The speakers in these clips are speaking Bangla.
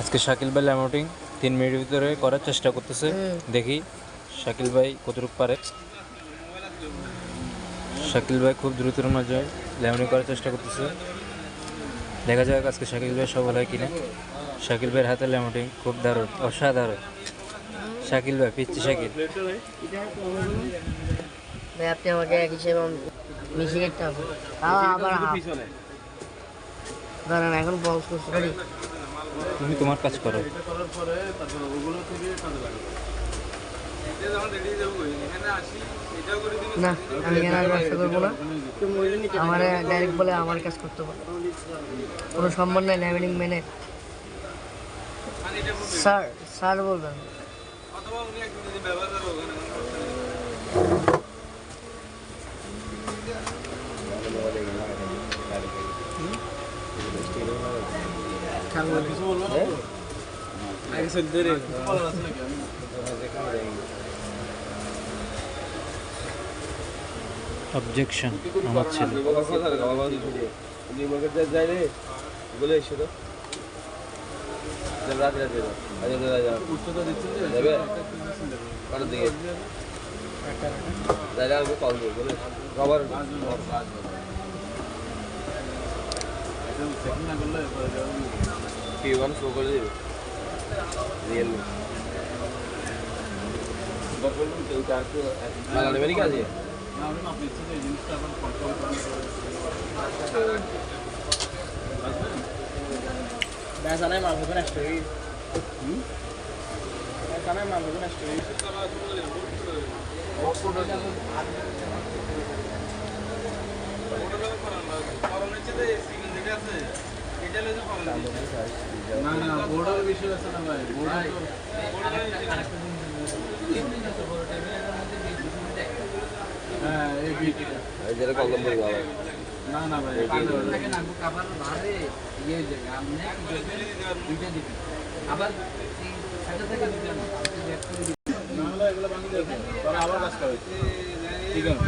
আজকে শাকিল ভাই ল্যামোটিং তিন মিনিটের ভিতরে করার চেষ্টা করতেছে। দেখি শাকিল ভাই কতটুকু পারে। শাকিল ভাই খুব দ্রুতর মাঝে ল্যামোটিং করার চেষ্টা করতেছে। দেখা যাক আজকে শাকিল ভাই সফল হয় কিনা। শাকিল ভাইয়ের হাতে ল্যামোটিং খুব দারুণ অসাধারণ। শাকিল ভাই পিচ্ছি শাকিল। ভাই আপনি আমাকে এক হিসেবে মিশিয়ে একটা আবার হাফ। এখন বক্স করছি? তুমি তোমার কাজ করো। না আমি ব্যবসা করব না। আমার ডাইরেক্ট বলে আমার কাজ করতে বলে কোনো সম্মান নাই ল্যামিনিং মেনে। স্যার স্যার বলবেন। অবজেকশন আমার ছেলে वन सुपर ज़ीरो रियल में मेरी क्या चाहिए ऐसा नहीं मालूम है स्टोरी ऐसा नहीं मालूम है स्टोरी না না বোর্ডের বিষয় আছে না ভাই? বোর্ডের হ্যাঁ এই বিটিটা। যেটা কলম বলি বাবা না না ভাই না হলে এগুলো ভাঙি যাবে তাহলে আবার কাজ করে ঠিক আছে?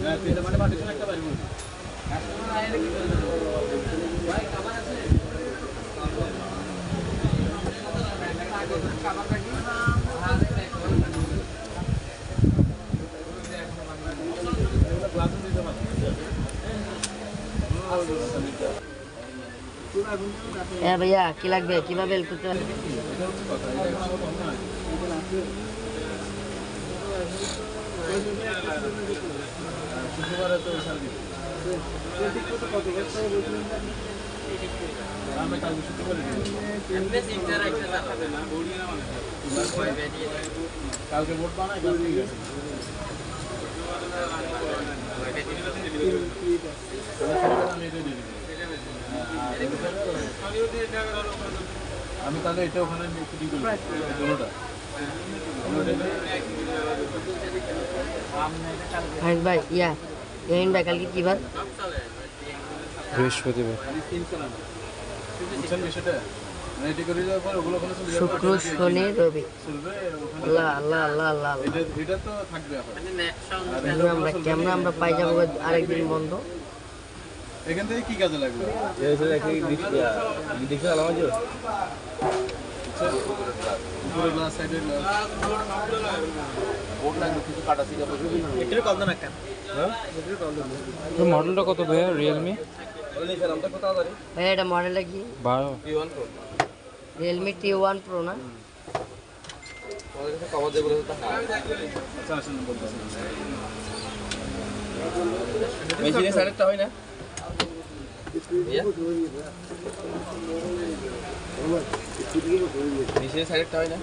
হ্যাঁ। তিনটা মানে পার্টিশন একটা বাড়ি বলছি হ্যাঁ ভাইয়া কি লাগবে? কীভাবে হেল্প তো সার্ভিস কালকে ভোট আমি তাহলে এটা ওখানে ভাই ইয়া। ইয়াহিন ভাই কালকে কি বার? বৃহস্পতিবার। শুক্র শনি রবি। আল্লাহ আল্লাহ আল্লাহ আল্লাহ আমরা কেমন আমরা পাই যাব আরেকদিন বন্ধ? এখান থেকে কি কাজে লাগবে? দেখতে আলাম আছে উপরে গ্লাস সাইডে বোর্ড লাগবে কিছু কাটা ছিল তো মডেলটা কত ভাইয়া? রিয়েলমি আমরা কোথাও জানি ভাই এটা মডেলটা কি? বারো। রিয়েলমি টি ওয়ান প্রো না? মেশিনে সাইডটা হয় না মেশিনের সাইডটা হয় না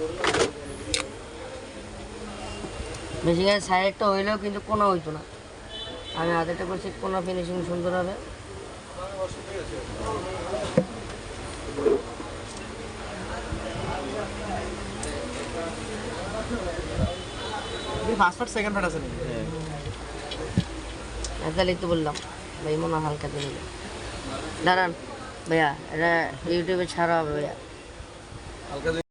মেশিনের সাইডটা হইলেও কিন্তু কোনো হইতো না। আমি হাতেটা করছি কোনো ফিনিশিং সুন্দর হবে? ফার্স্ট ফার্স্ট সেকেন্ড আছে নাকি? তাহলেই তো বললাম। ভাই মনে হয় হালকা দিয়ে দাঁড়ান ভাইয়া এটা ইউটিউবে ছাড়া হবে ভাইয়া। হালকা